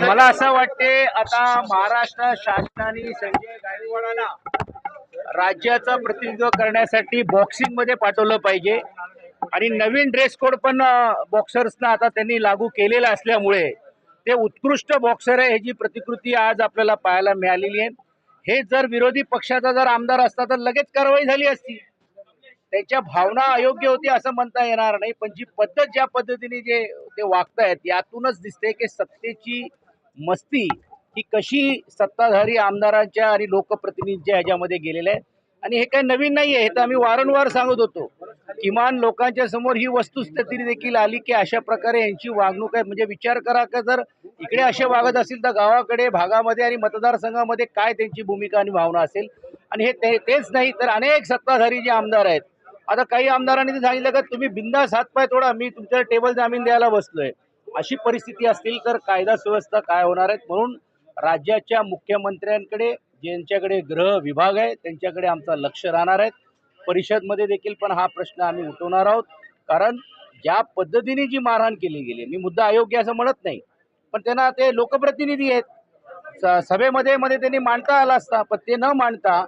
मला असं वाटते आता महाराष्ट्र शासनाने संजय गायकवाडाला राज्याचं प्रतिनिधित्व करण्यासाठी बॉक्सिंगमध्ये पाठवलं पाहिजे. आणि नवीन ड्रेस कोड पण बॉक्सर्सना आता त्यांनी लागू केलेला असल्यामुळे ते उत्कृष्ट बॉक्सर आहे ह्याची प्रतिकृती आज आपल्याला पाहायला मिळालेली आहे. हे जर विरोधी पक्षाचा जर आमदार असता तर लगेच कारवाई झाली असती. त्यांच्या भावना अयोग्य होती असं म्हणता येणार नाही पण जी पद्धत ज्या पद्धतीने जे ते वागतायत यातूनच दिसते की सत्तेची मस्ती ही कशी सत्ताधारी आमदारांच्या आणि लोकप्रतिनिधींच्या ह्याच्यामध्ये गेलेल्या आहे आणि हे काही नवीन नाही आहे हे तर आम्ही वारंवार सांगत होतो. किमान लोकांच्या समोर ही वस्तुस्थिती देखील आली की अशा प्रकारे यांची वागणूक आहे. म्हणजे विचार करा का जर इकडे असे वागत असतील तर गावाकडे भागामध्ये आणि मतदारसंघामध्ये काय त्यांची भूमिका आणि भावना असेल? आणि हे ते- तेच नाही तर अनेक सत्ताधारी जे आमदार आहेत. आता काही आमदारांनी सांगितलं का तुम्ही बिंदास हातपाय थोडा मी तुमच्या टेबल जामीन द्यायला बसलोय. अशी परिस्थिती असतील तर कायदा सुव्यवस्था काय होणार आहेत म्हणून राज्याच्या मुख्यमंत्र्यांकडे ज्यांच्याकडे गृह विभाग आहे त्यांच्याकडे आमचं लक्ष राहणार आहेत परिषदमध्ये देखील पण हा प्रश्न आम्ही उठवणार आहोत. कारण ज्या पद्धतीने जी मारहाण केली गेली मी मुद्दा अयोग्य असं म्हणत नाही पण त्यांना ते लोकप्रतिनिधी आहेत. स- सभेमध्ये मध्ये त्यांनी मांडता आला असता पण ते न मांडता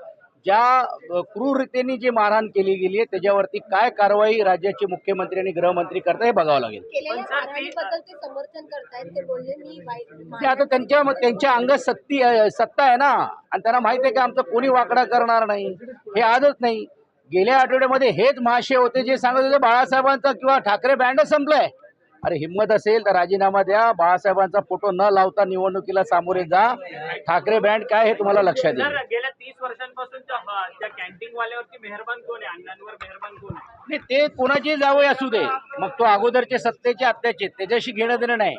ज्या अ, क्रूर रीतीने जी मारहाण केली गेली आहे त्याच्यावरती काय कारवाई राज्याचे मुख्यमंत्री आणि गृहमंत्री करतात हे बघावं लागेल. ते समर्थन करतायत ते बोलले मी वाईट ते आता त्यांच्या त्यांच्या अंगात सत्ती आहे- सत्ता आहे ना आणि त्यांना माहिती आहे की आमचं कोणी वाकडा करणार नाही हे आजच नाही. गेल्या आठवड्यामध्ये हेच महाशय होते जे सांगत होते बाळासाहेबांचा किंवा ठाकरे बँडच संपलाय. अरे हिंमत असेल तर राजीनामा द्या. बाळासाहेबांचा फोटो न लावता निवडणुकीला सामोरे जा. ठाकरे बँड काय हे तुम्हाला लक्षात येईल. गेल्या तीस वर्षांपासून त्या त्या कॅन्टीन वाल्यावरती मेहरबान कोण आहे? अण्णांवर मेहरबान कोण आहे? नाही ते कोणाची जावई असू दे. मग तो अगोदरचे सत्तेचे आत्याचे त्याच्याशी घेणं देणं नाही.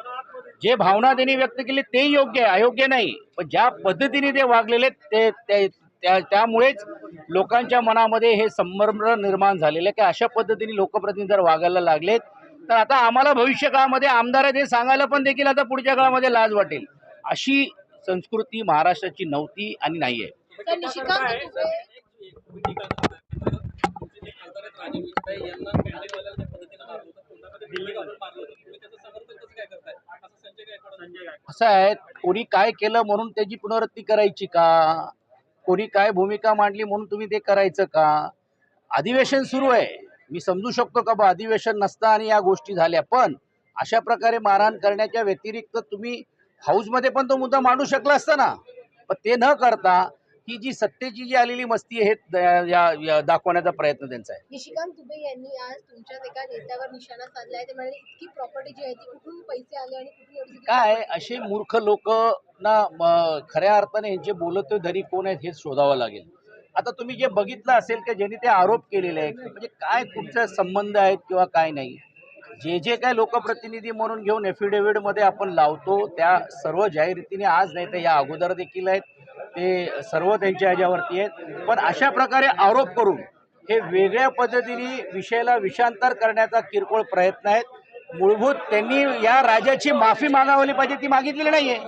जे भावना त्यांनी व्यक्त केली ते योग्य आहे अयोग्य नाही. पण ज्या पद्धतीने ते वागलेले ते ते- त्या- त्यामुळेच लोकांच्या मनामध्ये हे संभ्रम निर्माण झालेलं आहे. की अशा पद्धतीने लोकप्रतिनिधी जर वागायला लागलेत तर आता आम्हाला भविष्य काळामध्ये आमदार आहेत हे सांगायला पण देखील आता पुढच्या काळामध्ये लाज वाटेल. अशी संस्कृती महाराष्ट्राची नव्हती आणि नाही आहे. असं आहे कोणी काय केलं म्हणून त्याची पुनरावृत्ती करायची का? कोणी काय भूमिका मांडली म्हणून तुम्ही ते करायचं का? अधिवेशन सुरू आहे. मी समजू शकतो का बा अधिवेशन नसतं आणि या गोष्टी झाल्या. पण अशा प्रकारे मारहाण करण्याच्या व्यतिरिक्त तुम्ही हाऊसमध्ये पण तो मुद्दा मांडू शकला असता ना. पण ते न करता ही जी सत्तेची जी आलेली मस्ती आहे हे दाखवण्याचा प्रयत्न त्यांचा आहे. निशिकांत दुबे यांनी आज तुमच्याच एका नेत्यावर निशाणा साधलाय ते म्हणाले इतकी प्रॉपर्टी जी आहे ती कुठून पैसे आले आणि कुठून काय असे मूर्ख लोक ना खऱ्या अर्थाने यांचे बोलत धरी कोण आहेत? हे शोधावं लागेल. आता तुम्ही जे बघितलं असेल की ज्यांनी ते आरोप केलेले आहेत म्हणजे काय कुठचा संबंध आहेत किंवा काय नाही? जे जे काय लोकप्रतिनिधी म्हणून घेऊन affidavit मध्ये आपण लावतो त्या सर्व जाहिरातीने आज नाही तर या अगोदर देखील आहेत. ते सर्व त्यांच्या ह्याच्यावरती आहेत. पण अशा प्रकारे आरोप करून हे वेगळ्या पद्धतीने विषयाला विषांतर करण्याचा किरकोळ प्रयत्न आहेत. मूलभूत त्यांनी या राजाची माफी मागावली पाहिजे ती मागितलेली नाहीये.